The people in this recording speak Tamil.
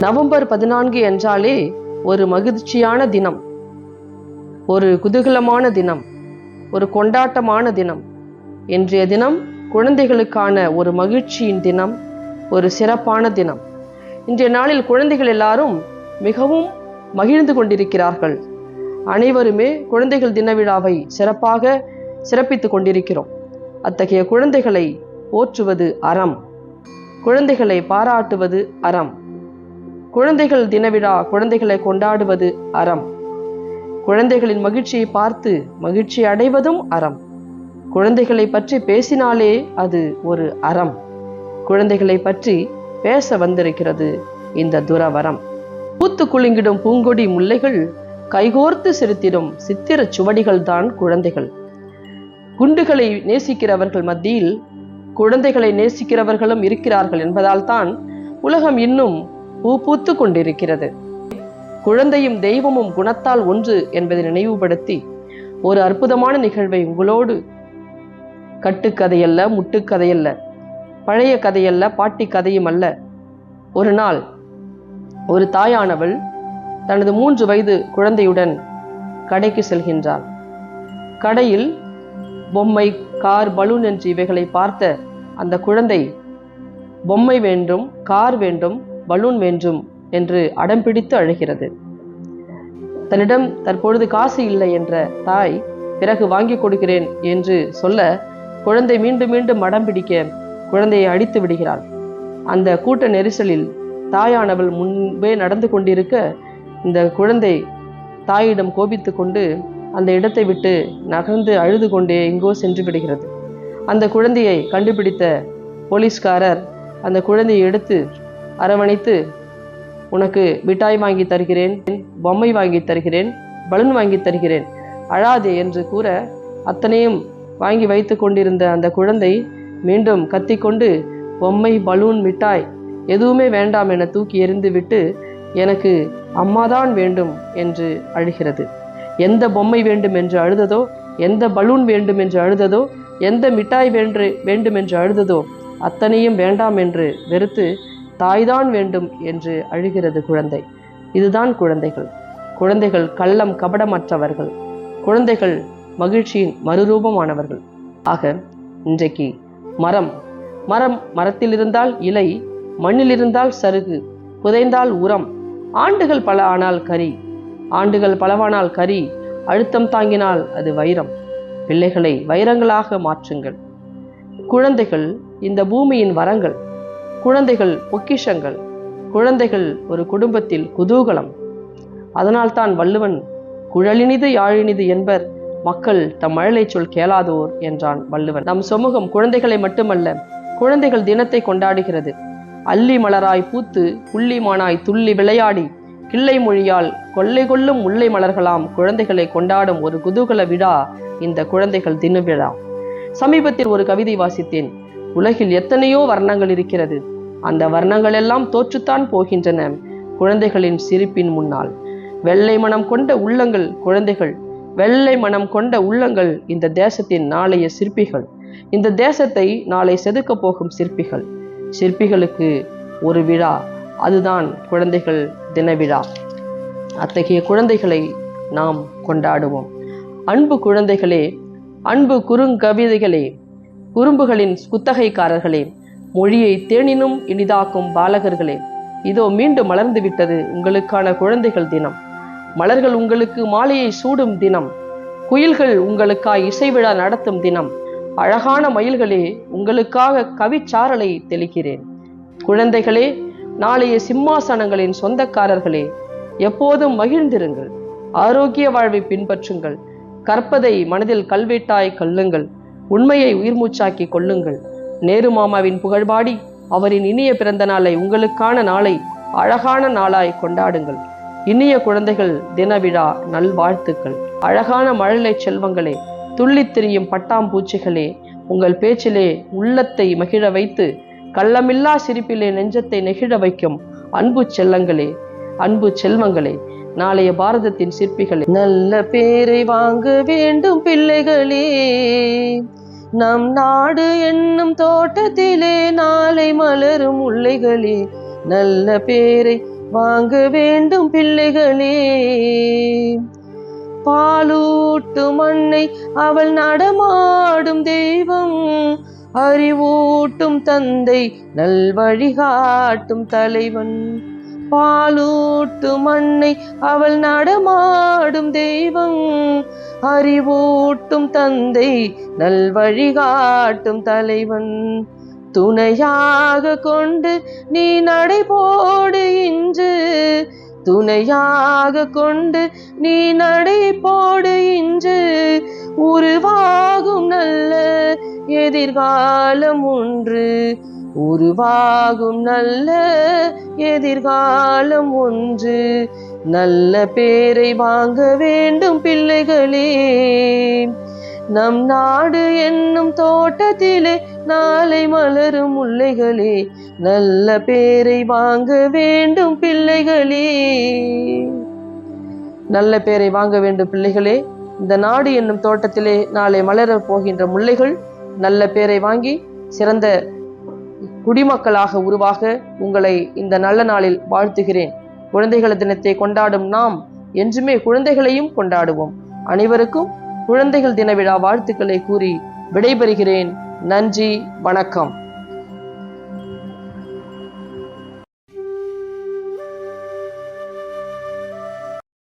நவம்பர் பதினான்கு என்றாலே ஒரு மகிழ்ச்சியான தினம். ஒரு குதூகலமான தினம். ஒரு கொண்டாட்டமான தினம். இன்றைய தினம் குழந்தைகளுக்கான ஒரு மகிழ்ச்சியின் தினம் ஒரு சிறப்பான தினம். இன்றைய நாளில் குழந்தைகள் எல்லாரும் மிகவும் மகிழ்ந்து கொண்டிருக்கிறார்கள். அனைவருமே குழந்தைகள் தின விழாவை சிறப்பாக சிறப்பித்துக் கொண்டிருக்கிறோம். அத்தகைய குழந்தைகளை போற்றுவது அறம். குழந்தைகளை பாராட்டுவது அறம். குழந்தைகள் தினவிழா குழந்தைகளை கொண்டாடுவது அறம். குழந்தைகளின் மகிழ்ச்சியை பார்த்து மகிழ்ச்சி அடைவதும் அறம். குழந்தைகளை பற்றி பேசினாலே அது ஒரு அறம். குழந்தைகளை பற்றி பேச வந்திருக்கிறது இந்த துறவரம். பூத்து குலுங்கிடும் பூங்கொடி முல்லைகள் கைகோர்த்து சிரித்திடும் சித்திர சுவடிகள் தான் குழந்தைகள். குண்டுகளை நேசிக்கிறவர்கள் மத்தியில் குழந்தைகளை நேசிக்கிறவர்களும் இருக்கிறார்கள் என்பதால் தான் உலகம் இன்னும் பூ பூத்து கொண்டிருக்கிறது குழந்தையும் தெய்வமும் குணத்தால் ஒன்று என்பதை நினைவுபடுத்தி ஒரு அற்புதமான நிகழ்வை உங்களோடு கட்டுக்கதையல்ல முட்டுக்கதையல்ல பழைய கதையல்ல பாட்டி கதையும் அல்ல. ஒரு நாள் ஒரு தாயானவள் தனது மூன்று வயது குழந்தையுடன் கடைக்கு செல்கின்றாள். கடையில் பொம்மை கார் பலூன் என்று இவைகளை பார்த்த அந்த குழந்தை பொம்மை வேண்டும் கார் வேண்டும் பலூன் வேண்டும் என்று அடம்பிடித்து அழுகிறது. தன்னிடம் தற்பொழுது காசு இல்லை என்ற தாய் பிறகு வாங்கி கொடுக்கிறேன் என்று சொல்ல குழந்தை மீண்டும் மீண்டும் அடம் பிடிக்க குழந்தையை அடித்து விடுகிறாள். அந்த கூட்ட நெரிசலில் தாயானவள் முன்பே நடந்து கொண்டிருக்க இந்த குழந்தை தாயிடம் கோபித்து கொண்டு அந்த இடத்தை விட்டு நகர்ந்து அழுது கொண்டே எங்கோ சென்று விடுகிறது. அந்த குழந்தையை கண்டுபிடித்த போலீஸ்காரர் அந்த குழந்தையை எடுத்து அரவணைத்து உனக்கு மிட்டாய் வாங்கி தருகிறேன் பொம்மை வாங்கி தருகிறேன் பலூன் வாங்கி தருகிறேன். அழாதே என்று கூற அத்தனையும் வாங்கி வைத்து கொண்டிருந்த அந்த குழந்தை மீண்டும் கத்திக்கொண்டு பொம்மை பலூன் மிட்டாய் எதுவுமே வேண்டாம் என தூக்கி எறிந்துவிட்டு எனக்கு அம்மாதான் வேண்டும் என்று அழுகிறது. எந்த பொம்மை வேண்டும் என்று அழுததோ எந்த பலூன் வேண்டும் என்று அழுததோ எந்த மிட்டாய் வேண்டு வேண்டும் என்று அழுததோ அத்தனையும் வேண்டாம் என்று வெறுத்து தாய்தான் வேண்டும் என்று அழுகிறது குழந்தை. இதுதான் குழந்தைகள். குழந்தைகள் கள்ளம் கபடமற்றவர்கள். குழந்தைகள் மகிழ்ச்சியின் மறுரூபமானவர்கள். ஆக இன்றைக்கு மரம். மரம் மரத்தில் இருந்தால் இலை மண்ணில் இருந்தால் சருகு புதைந்தால் உரம். ஆண்டுகள் பல ஆனால் கரி ஆண்டுகள் பலவானால் கரி அழுத்தம் தாங்கினால் அது வைரம். பிள்ளைகளை வைரங்களாக மாற்றுங்கள். குழந்தைகள் இந்த பூமியின் வரங்கள். குழந்தைகள் பொக்கிஷங்கள் குழந்தைகள் ஒரு குடும்பத்தில் குதூகலம். அதனால்தான் வள்ளுவன் குழலினிது யாழினிது என்பர் மக்கள் தம் மழலை சொல் கேளாதோர் என்றான் வள்ளுவன். நம் சமூகம் குழந்தைகளை மட்டுமல்ல குழந்தைகள் தினத்தை கொண்டாடுகிறது. அல்லி மலராய் பூத்து புள்ளி மானாய் துள்ளி விளையாடி கிள்ளை மொழியால் கொள்ளை கொள்ளும் முல்லை மலர்களாம் குழந்தைகளை கொண்டாடும் ஒரு குதூகல விழா இந்த குழந்தைகள் தின விழா சமீபத்தில் ஒரு கவிதை வாசித்தேன். உலகில் எத்தனையோ வர்ணங்கள் இருக்கிறது. அந்த வர்ணங்கள் எல்லாம் தோற்றுத்தான் போகின்றன. குழந்தைகளின் சிரிப்பின் முன்னால். வெள்ளை மனம் கொண்ட உள்ளங்கள் குழந்தைகள். வெள்ளை மனம் கொண்ட உள்ளங்கள் இந்த தேசத்தின் நாளைய சிற்பிகள். இந்த தேசத்தை நாளை செதுக்கப் போகும் சிற்பிகள். சிற்பிகளுக்கு ஒரு விழா. அதுதான் குழந்தைகள் தின விழா. அத்தகைய குழந்தைகளை நாம் கொண்டாடுவோம். அன்பு குழந்தைகளே அன்பு குறுங்கவிதைகளே குறும்புகளின் குத்தகைக்காரர்களே மொழியை தேனினும் இனிதாக்கும் பாலகர்களே இதோ மீண்டும் மலர்ந்து விட்டது உங்களுக்கான குழந்தைகள் தினம். மலர்கள் உங்களுக்கு மாலையை சூடும் தினம். குயில்கள் உங்களுக்காய் இசை விழா நடத்தும் தினம். அழகான மயில்களே உங்களுக்காக கவிச்சாரலை தெளிக்கிறேன். குழந்தைகளே நாளைய சிம்மாசனங்களின் சொந்தக்காரர்களே எப்போதும் மகிழ்ந்திருங்கள். ஆரோக்கிய வாழ்வை பின்பற்றுங்கள். கற்பதை மனதில் கல்வெட்டாய் கல்லுங்கள். உண்மையை உயிர்மூச்சாக்கி கொள்ளுங்கள். நேரு மாமாவின் புகழ்பாடி அவரின் இனிய பிறந்த நாளை உங்களுக்கான நாளை அழகான நாளாய் கொண்டாடுங்கள். இனிய குழந்தைகள் தின விழா நல்வாழ்த்துக்கள். அழகான மழலை செல்வங்களே துள்ளித் திரியும் பட்டாம்பூச்சிகளே உங்கள் பேச்சிலே உள்ளத்தை மகிழ வைத்து கள்ளமில்லா சிரிப்பிலே நெஞ்சத்தை நெகிழ வைக்கும் அன்பு செல்லங்களே அன்பு செல்வங்களே நாளைய பாரதத்தின் சிற்பிகளே. நல்ல பேரை வாங்க வேண்டும் பிள்ளைகளே. நம் நாடு என்னும் தோட்டத்திலே நாளை மலரும் முல்லைகளே நல்ல பேரை வாங்க வேண்டும் பிள்ளைகளே. பாலூட்டு மண்ணை அவள் நடமாடும் தெய்வம் அறிவூட்டும் தந்தை நல்வழிகாட்டும் தலைவன். பாலூட்டும் மண்ணை அவள் நடமாடும் தெய்வம். அறிவூட்டும் தந்தை நல்வழிகாட்டும் தலைவன். துணையாக கொண்டு நீ நடைபோடு இன்று. துணையாக கொண்டு நீ நடைபோடு இன்று. உருவாகும் நல்ல எதிர்காலம் ஒன்று. உருவாகும் நல்ல எதிர்காலம் ஒன்று. நல்ல பேரை வாங்க வேண்டும் பிள்ளைகளே. நம் நாடு என்னும் தோட்டத்திலே நாளை மலரும் முல்லைகளே. நல்ல பேரை வாங்க வேண்டும் பிள்ளைகளே. நல்ல பேரை வாங்க வேண்டும் பிள்ளைகளே. இந்த நாடு என்னும் தோட்டத்திலே நாளை மலரப் போகின்ற முல்லைகள் நல்ல பேரை வாங்கி சிறந்த குடிமக்களாக உருவாக உங்களை இந்த நல்ல நாளில் வாழ்த்துகிறேன். குழந்தைகள் தினத்தை கொண்டாடும் நாம் என்றுமே குழந்தைகளையும் கொண்டாடுவோம். அனைவருக்கும் குழந்தைகள் தின விழா வாழ்த்துக்களை கூறி விடைபெறுகிறேன். நன்றி வணக்கம்.